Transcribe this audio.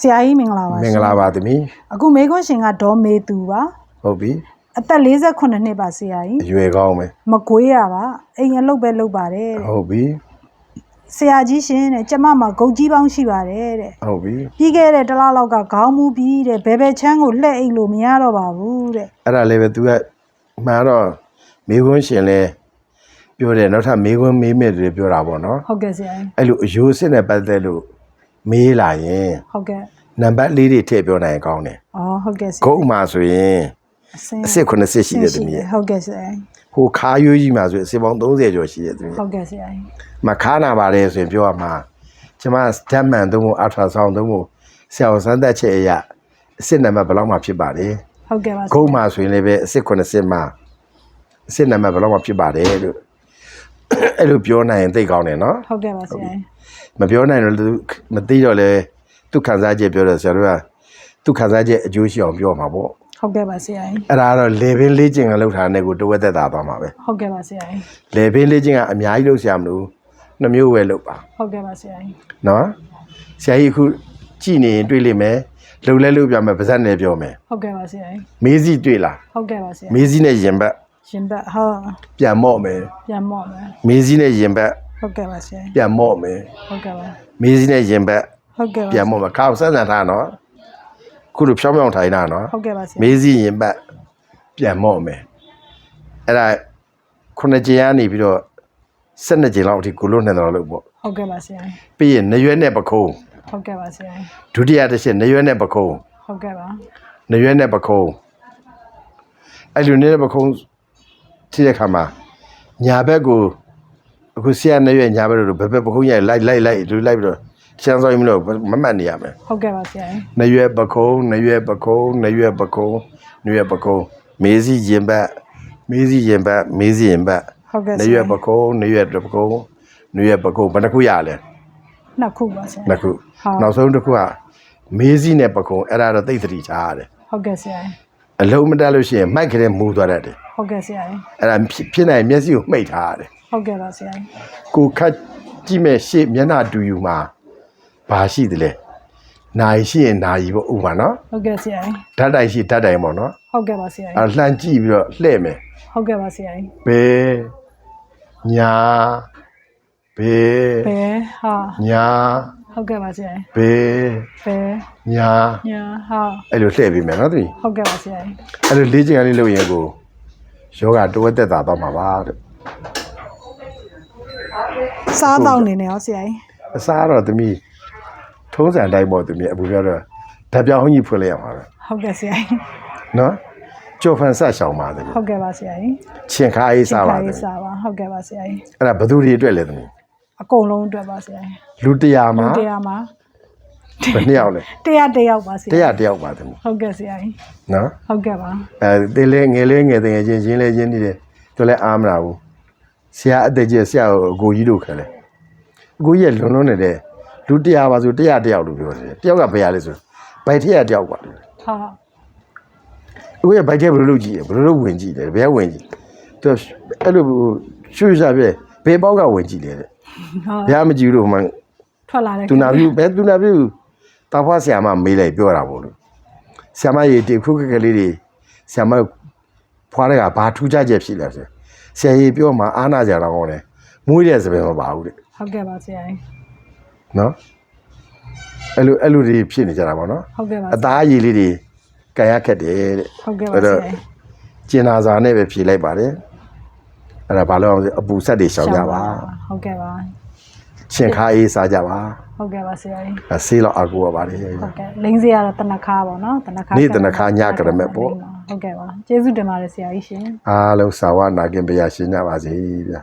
ဆရာကြီးမင်္ဂလာပါမင်္ဂလာပါသမီးအခုမေခွန်းရှင်ကဒေါ်မေသူပါဟုတ်ပြီအသက်48နှစ်ပါဆရာကြီးအရွယ်ကောင်းမယ်မကွေးရပါအိမ်အလုပ်ပဲလုပ်ပါတယ်တဲ့ဟုတ်ပြီဆရာကြီးရှင်တဲ့ကျမမှာဂုတ်ကြီးပေါင်းရှိပါတယ်တဲ့ဟုတ်ပြီပြီးခဲ့တဲ့တစ်လလောက်ကခေါင်းမူပြီးတဲ့ဘယ်ဘယ်ချမ်းကိုလှည့်အိတ်လို့မရတော့ပါဘူးတဲ့အဲ့ဒါလည်းပဲ तू ကမှန်တော့မိခွန်းရှင်လဲပြောတယ်နောက်ထပ်မိခွန်းမေးမဲ့တွေပြောတာပေါ့နော်ဟုတ်ကဲ့ဆရာကြီးအဲ့လိုအယိုးစစ်နဲ့ပတ်သက်လို့ မေးလာရင်ဟုတ်ကဲ့နံပါတ်၄တွေထည့်ပြောနိုင်ရင်ကောင်းတယ်อ๋อဟုတ်ကဲ့ဆရာဂုတ်မှာဆိုရင်အစင်းအစ်80ရှိတယ်သမီးရဲ့ဟုတ်ကဲ့ဆရာကြီးဟိုခါရွေးကြီးမှာဆိုရင်အစ်ပေါင်း30ကျော်ရှိတယ်သမီးဟုတ်ကဲ့ဆရာကြီးမခါနာပါတယ်ဆိုရင်ပြောရမှာကျမဓာတ်မှန်သုံးဖို့အထရာဆောင်းသုံးဖို့ဆရာဝန်စမ်းသပ်ချက်အရာအစ်နံပါတ်ဘယ်လောက်မှဖြစ်ပါလဲဟုတ်ကဲ့ပါဆရာဂုံးမှာဆိုရင်လည်းပဲအစ်80မှာအစ်နံပါတ်ဘယ်လောက်မှဖြစ်ပါတယ်လို့အဲ့လိုပြောနိုင်ရင်သိကောင်းတယ်နော်ဟုတ်ကဲ့ပါဆရာကြီး မပြောနိုင်တော့သူမသိတော့လေသူခံစားချက်ပြောတော့ဆရာတို့ကသူခံစားချက်အကျိုးရှိအောင်ပြောမှာပေါ့ဟုတ်ကဲ့ပါဆရာကြီးအဲ့ဒါကတော့လေဘင်းလေးကျင်ကလောက်ထားတဲ့ကိုတဝက်သက်သာသွားမှာပဲဟုတ်ကဲ့ပါဆရာကြီးလေဘင်းလေးကျင်ကအများကြီးလောက်ဆရာမလို့နှမျိုးပဲလောက်ပါဟုတ်ကဲ့ပါဆရာကြီးနော်ဆရာကြီးအခုကြည်နေရင်တွေ့လိမ့်မယ်လှုပ်လဲလှုပ်ပြမယ်ပါဇက်နဲ့ပြောမယ်ဟုတ်ကဲ့ပါဆရာကြီးမေးစီတွေ့လားဟုတ်ကဲ့ပါဆရာမေးစီနဲ့ရင်ဘတ်ရှင်ဘတ်ဟုတ်ပြန်မော့မယ်ပြန်မော့မယ်မေးစီနဲ့ရင်ဘတ် ဟုတ်ကဲ့ပါဆရာကြီးပြန်မော့မယ်ဟုတ်ကဲ့ပါမေးစီနဲ့ရင်ဘတ်ဟုတ်ကဲ့ပါပြန်မော့မယ်ခါကိုဆက်ဆံထားနော်ခုလိုဖြောင်းဖြောင်းထိုင်တာနော်ဟုတ်ကဲ့ပါဆရာမေးစီရင်ဘတ်ပြန်မော့မယ်အဲ့ဒါခုနှစ်ကြိမ်ကနေပြီးတော့၁၂ကြိမ်လောက်အထိကိုလို့နေတော့လို့ပေါ့ဟုတ်ကဲ့ပါဆရာကြီးပြီးရင်နရွက်နဲ့ပခုံးဟုတ်ကဲ့ပါဆရာကြီးဒုတိယတစ်ချက်နရွက်နဲ့ပခုံးဟုတ်ကဲ့ပါနရွက်နဲ့ပခုံးအဲ့လိုနေတဲ့ပခုံးထိတဲ့ခါမှာညာဘက်ကို အခုဆရာနရွက်ညာဘက်တို့ဘယ်ဘက်ပခုံးရိုက်လိုက်လိုက်လိုက်လူလိုက်ပြီးတော့ချမ်းစောင်းမလို့မမှတ်နေရမယ်ဟုတ်ကဲ့ပါဆရာကြီးနရွက်ပခုံးနရွက်ပခုံးနရွက်ပခုံးနရွက်ပခုံးမေးစီရင်ဘတ်မေးစီရင်ဘတ်မေးစီရင်ဘတ်ဟုတ်ကဲ့နဆရွရာက်ပကြီးခုံးနရွက်ပခုံးနရွက်ပခုံးဘယ်နှခုရလဲနှစ်ခုပါဆရာ နှစ်ခုဟုတ် နောက်ဆုံးတစ်ခုကမေးစီနဲ့ပခုံးအဲ့ဒါတော့သိသတိထားရတယ်ဟုတ်ကဲ့ဆရာကြီးအလုံးမတက်လို့ရှိရင်မိုက်ကလေးမူသွားတတ်တယ်ဟုတ်ကဲ့ဆရာကြီးအဲ့ဒါဖြစ်ဖြစ်နိုင်မျက်စိကိုမှိတ်ထားရတယ် ဟုတ်ကဲ့ပါဆရာကြီးကိုခတ်ကြည့်မဲ့ရှေ့မျက်နှာတူယူမှာဘာရှိသလဲနိုင်ရှိရင်နိုင်ပေါ့ဥပမာနော်ဟုတ်ကဲ့ဆရာကြီးဓာတ်တိုင်ရှိဓာတ်တိုင်ပေါ့နော်ဟုတ်ကဲ့ပါဆရာကြီးအဲ့လှမ်းကြည့်ပြီးတော့လှဲ့မယ်ဟုတ်ကဲ့ပါဆရာကြီးဘယ်ညာဘယ်ဘယ်ဟာညာဟုတ်ကဲ့ပါဆရာကြီးဘယ်ဘယ်ညာညာဟာအဲ့လိုလှဲ့ပြီးမယ်နော်သူကြီးဟုတ်ကဲ့ပါဆရာကြီးအဲ့လိုလေးချင်ကလေးလုပ်ရင်ကိုယောဂတိုးသက်တာတော့မှာပါတဲ့ စားတော့နေနေရောဆရာကြီးအစားတော့သမီးထုံးစံတိုင်းပေါ့သမီးအပူပြောတော့ဓာတ်ပြောင်းကြီးဖွင့်လိုက်ရမှာပဲဟုတ်ကဲ့ဆရာကြီးနော်ကြော်ဖန်ဆက်ရှောင်ပါသမီးဟုတ်ကဲ့ပါဆရာကြီးချင်းခါအေးစားပါသမီးစားပါဟုတ်ကဲ့ပါဆရာကြီးအဲ့ဒါဘယ်သူတွေအတွက်လဲသမီးအကုန်လုံးအတွက်ပါဆရာကြီးလူတရားမှာတရားမှာဘယ်နှစ်ယောက်လဲတရားတယောက်ပါဆရာတရားတစ်ယောက်ပါသမီးဟုတ်ကဲ့ဆရာကြီးနော်ဟုတ်ကဲ့ပါအဲတေးလေးငယ်လေးငယ်တငယ်ချင်းရင်းလေးချင်းနေတယ်သူလည်းအားမနာဘူး ဆရာအသက်ကြီးဆရာကိုအကိုကြီးတို့ခံလဲအကိုကြီးကလွန်လွန်နေတဲ့လူတရားပါဆိုတရားတစ်ယောက်လို့ပြောတယ်တယောက်ကဘယ်ရလဲဆိုဘိုက်ထက်ရတစ်ယောက်ပါဟာအခုရဘိုက်ထဲဘယ်လိုလုပ်ကြည့်လဲဘယ်လိုလုပ်ဝင်ကြည့်လဲဘယ်ကဝင်ကြည့်သူအဲ့လိုရွှေ့စားပြဲဘယ်ပေါက်ကဝင်ကြည့်လဲတဲ့ဟာဘယ်မှမကြည့်ဘူးလို့မှထွက်လာတယ်သူနာပြုဘယ်သူနာပြုတာဖွားဆရာမမေးလိုက်ပြောတာပေါ့လို့ဆရာမရေတေခုခက်ကလေးတွေဆရာမဖွားတဲ့ကဘာထူးခြားချက်ဖြစ်လဲဆို ဆရာကြီးပြောမှအားနာကြတာကောင်းတယ်မွေးတဲ့စပယ်မပါဘူးတဲ့ဟုတ်ကဲ့ပါဆရာကြီးနော်အဲ့လိုအဲ့လိုတွေဖြစ်နေကြတာပေါ့နော်ဟုတ်ကဲ့ပါအသားအရည်လေးတွေကန်ရခက်တယ်တဲ့ဟုတ်ကဲ့ပါဆရာကြီးကျင်နာစာနဲ့ပဲဖြေလိုက်ပါတယ်အဲ့ဒါဘာလို့အောင်လဲအပူဆက်တွေရှောင်ကြပါဟုတ်ကဲ့ပါရှင်ခါအေးစားကြပါဟုတ်ကဲ့ပါဆရာကြီးအဲဆေးလောက်အကူရပါတယ်ဟုတ်ကဲ့လိမ့်စရာတော့တနခါပေါ့နော်တနခါနေ့တနခါညကရမဲ့ပေါ့ ဟုတ်ကဲ့ပါကျေးဇူးတင်ပါတယ်ဆရာကြီးရှင်အားလုံးစာဝနာကင်ပြရရှင်ကြပါစေဗျာ